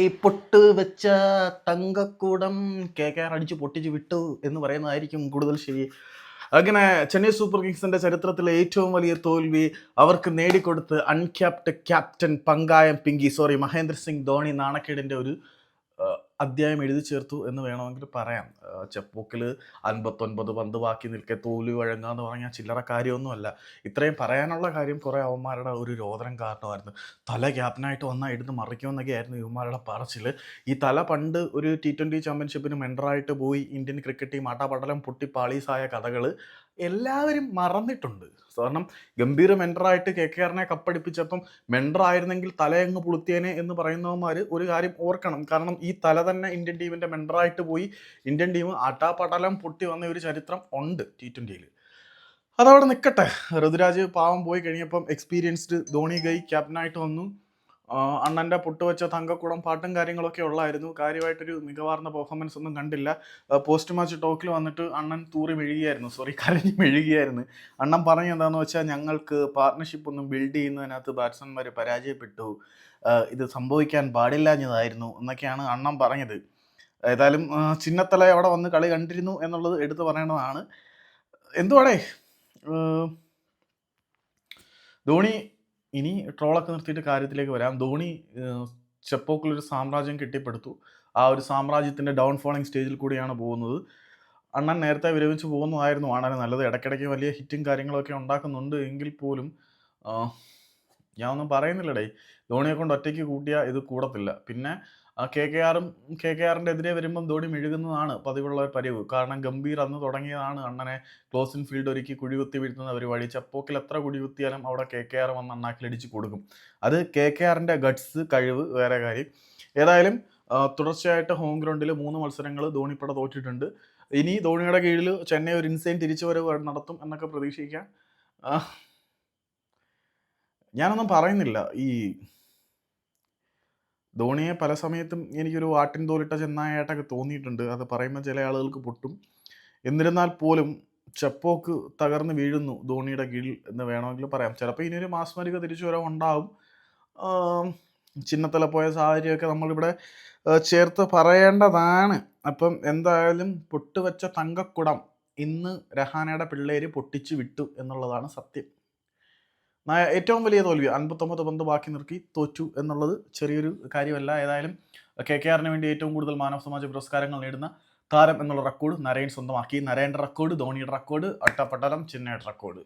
ഈ പൊട്ട് വെച്ച തങ്കക്കൂടം കെ കെ ആർ അടിച്ച് പൊട്ടിച്ച് വിട്ടു എന്ന് പറയുന്നതായിരിക്കും കൂടുതൽ ശരി. അങ്ങനെ ചെന്നൈ സൂപ്പർ കിങ്സിന്റെ ചരിത്രത്തിലെ ഏറ്റവും വലിയ തോൽവി അവർക്ക് നേടിക്കൊടുത്ത് അൺക്യാപ്ഡ് ക്യാപ്റ്റൻ പങ്കായം പിങ്കി. സോറി മഹേന്ദ്ര സിംഗ് ധോണി നാണക്കേടിന്റെ ഒരു അധ്യായം എഴുതി ചേർത്തു എന്ന് വേണമെങ്കിൽ പറയാം. ചെപ്പൂക്കിൽ അൻപത്തൊൻപത് പന്ത് ബാക്കി നിൽക്കെ തോലി വഴങ്ങുക എന്ന് പറഞ്ഞാൽ ചില്ലറ കാര്യമൊന്നുമല്ല. ഇത്രയും പറയാനുള്ള കാര്യം കുറേ അവന്മാരുടെ ഒരു രോദനം കാരണമായിരുന്നു. തല ക്യാപ്റ്റനായിട്ട് വന്നാൽ എടുത്ത് മറിക്കുമെന്നൊക്കെ ആയിരുന്നു യുവമാരുടെ പറച്ചിൽ ഈ തല പണ്ട് ഒരു ടി ട്വന്റി ചാമ്പ്യൻഷിപ്പിന് മെൻഡറായിട്ട് പോയി ഇന്ത്യൻ ക്രിക്കറ്റ് ടീം ആട്ടാപടലം പൊട്ടി പാളീസായ കഥകൾ എല്ലാവരും മറന്നിട്ടുണ്ട്. കാരണം ഗംഭീർ മെൻഡറായിട്ട് കെ കെ ആറിനെ കപ്പടിപ്പിച്ചപ്പം മെൻഡറായിരുന്നെങ്കിൽ തലയങ്ങ് പുളുത്തിയേനെ എന്ന് പറയുന്നവന്മാർ ഒരു കാര്യം ഓർക്കണം. കാരണം ഈ തല തന്നെ ഇന്ത്യൻ ടീമിന്റെ മെൻഡറായിട്ട് പോയി. ഇന്ത്യൻ ടീം അട്ടാപടലം പൊട്ടി വന്ന ഒരു ചരിത്രം ഉണ്ട് ടി ട്വന്റിയിൽ അതവിടെ നിൽക്കട്ടെ ഋതുരാജ് പാവം പോയി കഴിഞ്ഞപ്പം എക്സ്പീരിയൻസ്ഡ് ധോണി ഗൈ ക്യാപ്റ്റനായിട്ട് വന്നു. അണ്ണന്റെ പൊട്ടുവെച്ച തങ്കക്കുടം പാട്ടും കാര്യങ്ങളൊക്കെ ഉള്ളായിരുന്നു. കാര്യമായിട്ടൊരു മികവാർന്ന പെർഫോമൻസ് ഒന്നും കണ്ടില്ല. പോസ്റ്റ് മാച്ച് ടോക്കിൽ വന്നിട്ട് അണ്ണൻ തൂറി മെഴുകിയായിരുന്നു. സോറി കരഞ്ഞ് മെഴുകിയായിരുന്നു. അണ്ണൻ പറഞ്ഞു എന്താണെന്ന് വെച്ചാൽ ഞങ്ങൾക്ക് പാർട്ട്ണർഷിപ്പ് ഒന്നും ബിൽഡ് ചെയ്യുന്നതിനകത്ത് ബാറ്റ്സ്മാൻമാർ പരാജയപ്പെട്ടു. ഇത് സംഭവിക്കാൻ പാടില്ലാഞ്ഞതായിരുന്നു എന്നൊക്കെയാണ് അണ്ണൻ പറഞ്ഞത്. ഏതായാലും ചിന്നത്തല അവിടെ വന്ന് കളി കണ്ടിരുന്നു എന്നുള്ളത് എടുത്തു പറയേണ്ടതാണ്. എന്തുവാടേ? ധോണി ഇനി ട്രോളൊക്കെ നിർത്തിയിട്ട് കാര്യത്തിലേക്ക് വരാം. ധോണി ചെപ്പോക്കിലൊരു സാമ്രാജ്യം കെട്ടിപ്പടുത്തു. ആ ഒരു സാമ്രാജ്യത്തിന്റെ ഡൗൺ ഫോളിങ് സ്റ്റേജിൽ കൂടിയാണ് പോകുന്നത്. അണ്ണൻ നേരത്തെ വിരമിച്ച് പോകുന്നതായിരുന്നു. വളരെ നല്ലത്. ഇടയ്ക്കിടയ്ക്ക് വലിയ ഹിറ്റും കാര്യങ്ങളൊക്കെ ഉണ്ടാക്കുന്നുണ്ട്. എങ്കിൽ പോലും ഞാൻ ഒന്നും പറയുന്നില്ലടേ. ധോണിയെ കൊണ്ട് ഒറ്റയ്ക്ക് കൂട്ടിയാൽ ഇത് കൂടത്തില്ല. പിന്നെ കെ കെ ആറും കെ കെ ആറിന്റെ എതിരെ വരുമ്പം ധോണി മെഴുകുന്നതാണ് പതിവുള്ള പരിവ്. കാരണം ഗംഭീർ അന്ന് തുടങ്ങിയതാണ് അണ്ണനെ ക്ലോസ് ഇൻ ഫീൽഡ് ഒരുക്കി കുഴികുത്തി വീഴ്ത്തുന്ന പരിപാടി. ചപ്പോക്കിൽ എത്ര കുഴികുത്തിയാലും അവിടെ കെ കെ ആർ വന്ന് അണ്ണാക്കിലടിച്ച് കൊടുക്കും. അത് കെ കെ ആറിന്റെ ഗഡ്സ് കഴിവ് വേറെ കാര്യം. ഏതായാലും തുടർച്ചയായിട്ട് ഹോം ഗ്രൗണ്ടിൽ മൂന്ന് മത്സരങ്ങൾ ധോണിപ്പട തോറ്റിട്ടുണ്ട്. ഇനി ധോണിയുടെ കീഴിൽ ചെന്നൈ ഒരു ഇൻസൈൻ തിരിച്ചുവരവ് നടത്തും എന്നൊക്കെ പ്രതീക്ഷിക്കാം. ഞാനൊന്നും പറയുന്നില്ല. ഈ ധോണിയെ പല സമയത്തും എനിക്കൊരു ആട്ടിൻ തോലിട്ട ചെന്നായായിട്ടൊക്കെ തോന്നിയിട്ടുണ്ട്. അത് പറയുമ്പോൾ ചില ആളുകൾക്ക് പൊട്ടും. എന്നിരുന്നാൽ പോലും ചെപ്പോക്ക് തകർന്ന് വീഴുന്നു ധോണിയുടെ കീഴിൽ എന്ന് വേണമെങ്കിൽ പറയാം. ചിലപ്പോൾ ഇനിയൊരു മാസ്മരിക തിരിച്ചു വരവ് ഉണ്ടാവും. ആം, ചിന്നത്തല പോയ സാഹചര്യമൊക്കെ നമ്മളിവിടെ ചേർത്ത് പറയേണ്ടതാണ്. അപ്പം എന്തായാലും പൊട്ടുവച്ച തങ്കക്കുടം ഇന്ന് രഹാനയുടെ പിള്ളേര് പൊട്ടിച്ചു വിട്ടു എന്നുള്ളതാണ് സത്യം. ഏറ്റവും വലിയ തോൽവി അൻപത്തൊമ്പത് പന്ത് ബാക്കി നിർത്തി തോറ്റു എന്നുള്ളത് ചെറിയൊരു കാര്യമല്ല. ഏതായാലും കെ കെ ആറിന് വേണ്ടി ഏറ്റവും കൂടുതൽ ഓഫ് സമാജ പുരസ്കാരങ്ങൾ നേടുന്ന താരം എന്നുള്ള റെക്കോർഡ് നരയൻ സ്വന്തമാക്കി. നരേന്റെ റെക്കോർഡ് ധോണിയുടെ റെക്കോർഡ് അട്ടപ്പട്ടലം ചെന്നൈയുടെ റെക്കോർഡ്